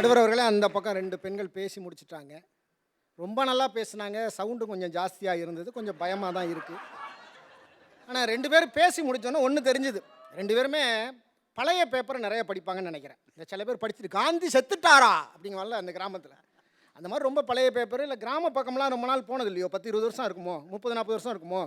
நடுவர் அவர்களே அந்த பக்கம் ரெண்டு பெண்கள் பேசி முடிச்சிட்டாங்க. ரொம்ப நல்லா பேசுனாங்க. சவுண்டு கொஞ்சம் ஜாஸ்தியாக இருந்தது. கொஞ்சம் பயமாக தான் இருக்குது ஆனால் ரெண்டு பேரும் பேசி முடித்தோன்னே ஒன்று தெரிஞ்சுது. ரெண்டு பேருமே பழைய பேப்பரை நிறைய படிப்பாங்கன்னு நினைக்கிறேன். இந்த சில பேர் படிச்சுட்டு காந்தி செத்துட்டாரா அப்படிங்கவால அந்த கிராமத்தில். அந்த மாதிரி ரொம்ப பழைய பேப்பர் இல்லை கிராம பக்கம்லாம் ரொம்ப நாள் போனது இல்லையோ பத்து இருபது வருஷம் இருக்குமோ? முப்பது நாற்பது வருஷம் இருக்குமோ?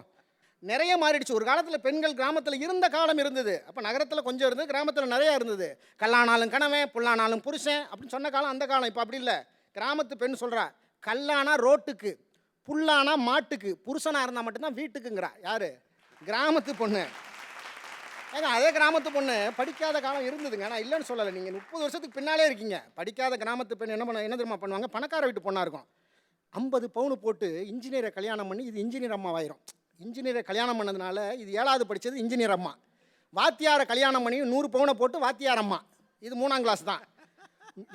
நிறைய மாறிடுச்சு. ஒரு காலத்தில் பெண்கள் கிராமத்தில் இருந்த காலம் இருந்தது. அப்போ நகரத்தில் கொஞ்சம் இருந்தது கிராமத்தில் நிறையா இருந்தது. கல்லானாலும் கணவன் புல்லானாலும் புருஷன் அப்படின்னு சொன்ன காலம் அந்த காலம். இப்போ அப்படி இல்லை. கிராமத்து பெண் சொல்கிறா கல்லானா ரோட்டுக்கு புல்லானா மாட்டுக்கு புருஷனாக இருந்தால் மட்டும்தான் வீட்டுக்குங்கிறா. யார்? கிராமத்து பொண்ணு. ஏங்க அதே கிராமத்து பொண்ணு படிக்காத காலம் இருந்ததுங்க. நான் இல்லைன்னு சொல்லலை. நீங்கள் முப்பது வருஷத்துக்கு பின்னாலே இருக்கீங்க. படிக்காத கிராமத்து பெண் என்ன பண்ண என்ன தெரியுமா பண்ணுவாங்க? பணக்கார வீட்டு பொண்ணாக இருக்கும். ஐம்பது பவுனு போட்டு இன்ஜினியரை கல்யாணம் பண்ணி இது இன்ஜினியர் அம்மாவாயிரும். இன்ஜினியரை கல்யாணம் பண்ணதுனால இது ஏழாவது படித்தது இன்ஜினியர் அம்மா. வாத்தியாரை கல்யாணம் பண்ணி நூறு பவுனை போட்டு வாத்தியார் அம்மா. இது மூணாம் கிளாஸ் தான்.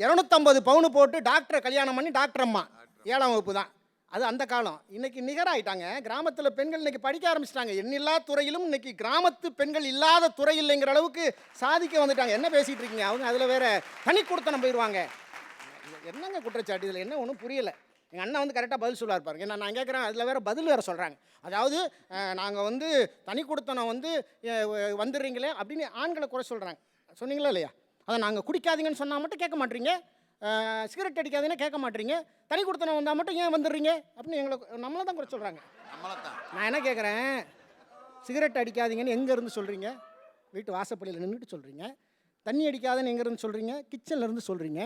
இரநூத்தம்பது பவுனு போட்டு டாக்டரை கல்யாணம் பண்ணி டாக்டர் அம்மா. ஏழாம் வகுப்பு தான். அது அந்த காலம். இன்றைக்கி நிகராகிட்டாங்க கிராமத்தில் பெண்கள் இன்றைக்கி படிக்க ஆரம்பிச்சிட்டாங்க. எண்ணில்லா துறையிலும் இன்னைக்கு கிராமத்து பெண்கள் இல்லாத துறை இல்லைங்கிற அளவுக்கு சாதிக்க வந்துட்டாங்க. என்ன பேசிகிட்டு இருக்கீங்க? அவங்க அதில் வேறு தனி கொடுத்தனம் போயிடுவாங்க என்னங்க குற்றச்சாட்டு? இதில் என்ன ஒன்றும் புரியலை. எங்கள் அண்ணன் வந்து கரெக்டாக பதில் சொல்லுவார் பாருங்க. நான் நான் கேட்குறேன் அதில் வேற பதில் வேற சொல்கிறாங்க அதாவது நாங்கள் வந்து தனி கொடுத்தனம் வந்து வந்துடுறீங்களே அப்படின்னு ஆண்களை குறை சொல்கிறாங்க சொன்னீங்களா இல்லையா? அதை நாங்கள் குடிக்காதீங்கன்னு சொன்னால் மட்டும் கேட்க மாட்டீங்க. சிகரெட் அடிக்காதீங்கன்னு கேட்க மாட்டீங்க. தனி கொடுத்தனம் வந்தால் மட்டும் ஏன் வந்துடுறீங்க? அப்படின்னு எங்களை நம்மளை தான் குறை சொல்கிறாங்க நான் என்ன கேட்குறேன் சிகரெட் அடிக்காதீங்கன்னு எங்கே இருந்து சொல்கிறீங்க வீட்டு வாசப்படியில் நின்றுட்டு சொல்கிறீங்க தண்ணி அடிக்காதன்னு எங்க இருந்து சொல்கிறீங்க கிச்சன்ல இருந்து சொல்கிறீங்க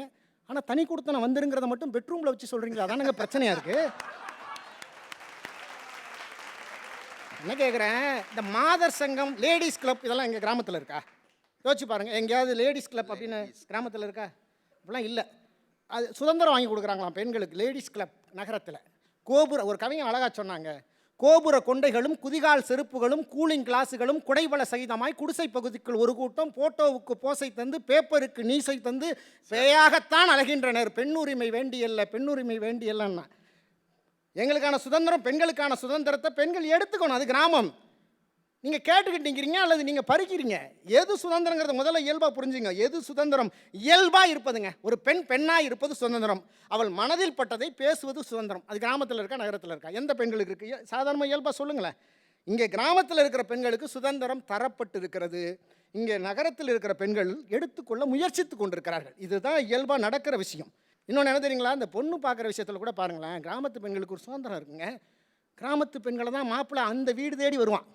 ஆனால் தனி கொடுத்தன வந்துருங்கிறத மட்டும் பெட்ரூமில் வச்சு சொல்கிறீங்களா அதானங்க பிரச்சனையாக இருக்குது என்ன கேட்குறேன் இந்த மாதர் சங்கம் லேடிஸ் கிளப் இதெல்லாம் எங்கள் கிராமத்தில் இருக்கா? யோசிச்சு பாருங்கள் எங்கேயாவது லேடிஸ் கிளப் அப்படின்னு கிராமத்தில் இருக்கா? இப்படிலாம் இல்லை. அது சுதந்திரம் வாங்கி கொடுக்குறாங்களாம் பெண்களுக்கு லேடிஸ் கிளப் நகரத்தில். கோபுர ஒரு கவிஞன் அழகா சொன்னாங்க கோபுர கொண்டைகளும் குதிகால் செருப்புகளும் கூலிங் கிளாஸுகளும் குடைவள சகிதமாய் குடிசை பகுதிக்குள் ஒரு கூட்டம் போட்டோவுக்கு போசை தந்து பேப்பருக்கு நீசை தந்து பேயாகத்தான் அழகின்றனர் பெண்ணுரிமை வேண்டியல்ல பெண்ணுரிமை வேண்டியல்லன்னா. எங்களுக்கான சுதந்திரம் பெண்களுக்கான சுதந்திரத்தை பெண்கள் எடுத்துக்கணும். அது கிராமம். நீங்கள் கேட்டுக்கிட்டீங்கிறீங்க அல்லது நீங்கள் பறிக்கிறீங்க? எது சுதந்திரங்கிறத முதல்ல இயல்பாக புரிஞ்சுங்க. எது சுதந்திரம்? இயல்பாக இருப்பதுங்க. ஒரு பெண் பெண்ணாக இருப்பது சுதந்திரம். அவள் மனதில் பட்டதை பேசுவது சுதந்திரம். அது கிராமத்தில் இருக்கா நகரத்தில் இருக்கா? எந்த பெண்களுக்கு இருக்குது சாதாரணமாக இயல்பாக சொல்லுங்களேன். இங்கே கிராமத்தில் இருக்கிற பெண்களுக்கு சுதந்திரம் தரப்பட்டு இருக்கிறது இங்கே நகரத்தில் இருக்கிற பெண்கள் எடுத்துக்கொள்ள முயற்சித்து கொண்டிருக்கிறார்கள். இதுதான் இயல்பாக நடக்கிற விஷயம். இன்னொன்று என்ன தெரியுங்களா? இந்த பொண்ணு பார்க்குற விஷயத்தில் கூட பாருங்களேன் கிராமத்து பெண்களுக்கு ஒரு சுதந்திரம் இருக்குங்க. கிராமத்து பெண்களை தான் மாப்பிள்ளை அந்த வீடு தேடி வருவான்.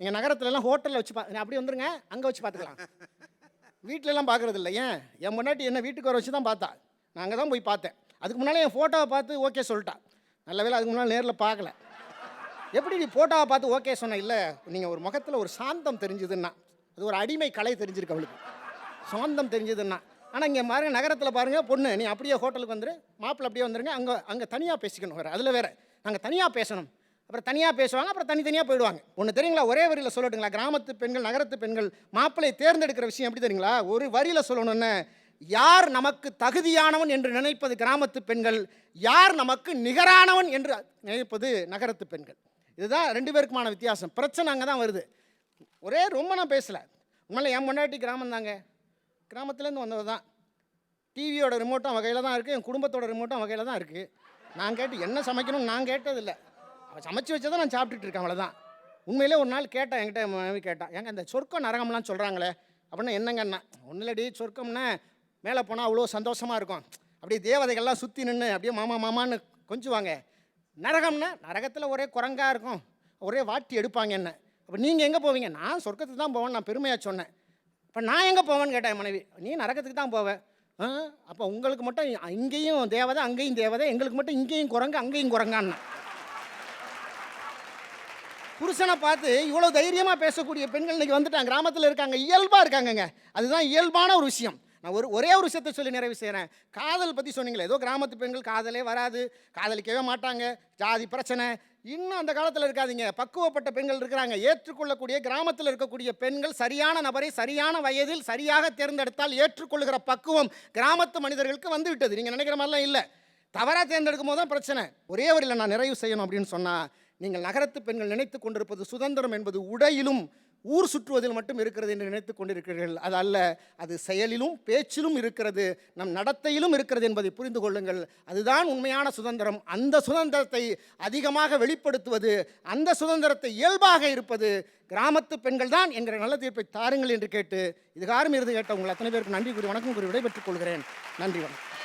நீங்கள் நகரத்துலலாம் ஹோட்டலில் வச்சு பா அப்படி வந்துருங்க அங்கே வச்சு பார்த்துக்கலாம் வீட்டிலலாம் பார்க்குறது இல்லை ஏன்? என் முன்னாடி என்ன வீட்டுக்கு வர வச்சு தான் பார்த்தா. நான் அங்கே தான் போய் பார்த்தேன். அதுக்கு முன்னாலே என் ஃபோட்டோவை பார்த்து ஓகே சொல்லிட்டா. நல்ல வேளை அதுக்கு முன்னால் நேரில் பார்க்கல எப்படி நீ ஃபோட்டோவை பார்த்து ஓகே சொன்ன? இல்லை நீங்கள் ஒரு முகத்தில் ஒரு சாந்தம் தெரிஞ்சுதுன்னா. அது ஒரு அடிமை கலை தெரிஞ்சிருக்கு அவளுக்கு. சாந்தம் தெரிஞ்சதுன்னா. ஆனால் இங்கே பாருங்க நகரத்தில் பாருங்கள் பொண்ணு நீ அப்படியே ஹோட்டலுக்கு வந்துரு மாப்பிள்ளை அப்படியே வந்துருங்க அங்கே அங்கே தனியாக பேசிக்கணும் வேறு. அதில் வேறு நாங்கள் தனியாக பேசணும். அப்புறம் தனியாக பேசுவாங்க அப்புறம் தனித்தனியாக போயிடுவாங்க. ஒன்று தெரியுங்களா? ஒரே வரியில் சொல்லட்டுங்களா? கிராமத்து பெண்கள் நகரத்து பெண்கள் மாப்பிள்ளை தேர்ந்தெடுக்கிற விஷயம் எப்படி தெரியுங்களா? ஒரு வரியில் சொல்லணும்னு யார் நமக்கு தகுதியானவன் என்று நினைப்பது கிராமத்து பெண்கள்? யார் நமக்கு நிகரானவன் என்று நினைப்பது நகரத்து பெண்கள்? இதுதான் ரெண்டு பேருக்குமான வித்தியாசம். பிரச்சனை அங்கே தான் வருது. ஒரே ரொம்ப நான் பேசலை. உண்மையில் என் முன்னாடி கிராமம் தாங்க. கிராமத்துலேருந்து வந்தது தான். டிவியோட ரிமோட்டும் வகையில் தான் இருக்குது என் குடும்பத்தோட ரிமோட்டும் வகையில் தான் இருக்குது நான் கேட்டு என்ன சமைக்கணும்னு நான் கேட்டதில்லை. அவள் சமைச்சு வச்சதை நான் சாப்பிட்டுட்டு இருக்கேன் அவ்வளோதான் உண்மையிலே ஒரு நாள் கேட்டேன் என்கிட்ட மனைவி கேட்டான் ஏங்க இந்த சொர்க்கம் நரகம்லாம் சொல்கிறாங்களே அப்படின்னா என்னங்கண்ணா ஒன்றும் இல்லடி சொர்க்கம்னா மேலே போனால் அவ்வளோ சந்தோஷமாக இருக்கும். அப்படியே தேவதைகள்லாம் சுற்றி நின்று அப்படியே மாமா மாமான்னு கொஞ்சுவாங்க. நரகம்னா நரகத்தில் ஒரே குரங்காக இருக்கும். ஒரே வாட்டி எடுப்பாங்க என்ன. அப்போ நீங்கள் எங்கே போவீங்க? நான் சொர்க்கத்துக்கு தான் போவேன் நான் பெருமையாக சொன்னேன். இப்போ நான் எங்கே போவேன்னு கேட்டேன் மனைவி. நீ நரகத்துக்கு தான் போவேன் அப்போ உங்களுக்கு மட்டும் இங்கேயும் தேவதை அங்கேயும் தேவதை எங்களுக்கு மட்டும் இங்கேயும் குரங்கு அங்கேயும் குரங்கான்னு. புருஷனை பார்த்து இவ்வளோ தைரியமாக பேசக்கூடிய பெண்கள் இன்றைக்கி வந்துட்டாங்க. கிராமத்தில் இருக்காங்க. இயல்பாக இருக்காங்கங்க. அதுதான் இயல்பான ஒரு விஷயம். நான் ஒரு ஒரே ஒரு விஷயத்தை சொல்லி நிறைவு செய்கிறேன் காதல் பற்றி சொன்னீங்களே ஏதோ கிராமத்து பெண்கள் காதலே வராது காதலிக்கவே மாட்டாங்க ஜாதி பிரச்சனை. இன்னும் அந்த காலத்தில் இருக்காதீங்க. பக்குவப்பட்ட பெண்கள் இருக்கிறாங்க. ஏற்றுக்கொள்ளக்கூடிய கிராமத்தில் இருக்கக்கூடிய பெண்கள் சரியான நபரை சரியான வயதில் சரியாக தேர்ந்தெடுத்தால் ஏற்றுக்கொள்கிற பக்குவம் கிராமத்து மனிதர்களுக்கு வந்து விட்டது நீங்கள் நினைக்கிற மாதிரிலாம் இல்லை. தவறாக தேர்ந்தெடுக்கும் போது தான் பிரச்சனை. ஒரே வரியில் நான் நிறைவு செய்யணும் அப்படின்னு சொன்னால் நீங்கள் நகரத்து பெண்கள் நினைத்து கொண்டிருப்பது சுதந்திரம் என்பது உடையிலும் ஊர் சுற்றுவதில் மட்டும் இருக்கிறது என்று நினைத்துக் கொண்டிருக்கிறீர்கள். அது அல்ல அது செயலிலும் பேச்சிலும் இருக்கிறது நம் நடத்தையிலும் இருக்கிறது என்பதை புரிந்து கொள்ளுங்கள். அதுதான் உண்மையான சுதந்திரம். அந்த சுதந்திரத்தை அதிகமாக வெளிப்படுத்துவது அந்த சுதந்திரத்தை இயல்பாக இருப்பது கிராமத்து பெண்கள் தான் என்கிற நல்ல தீர்ப்பை தாருங்கள் என்று கேட்டு இதுகாரும் இருந்து கேட்ட உங்கள் அத்தனை பேருக்கு நன்றி கூறி வணக்கம் கூறி விடைபெற்றுக் கொள்கிறேன். நன்றி வணக்கம்.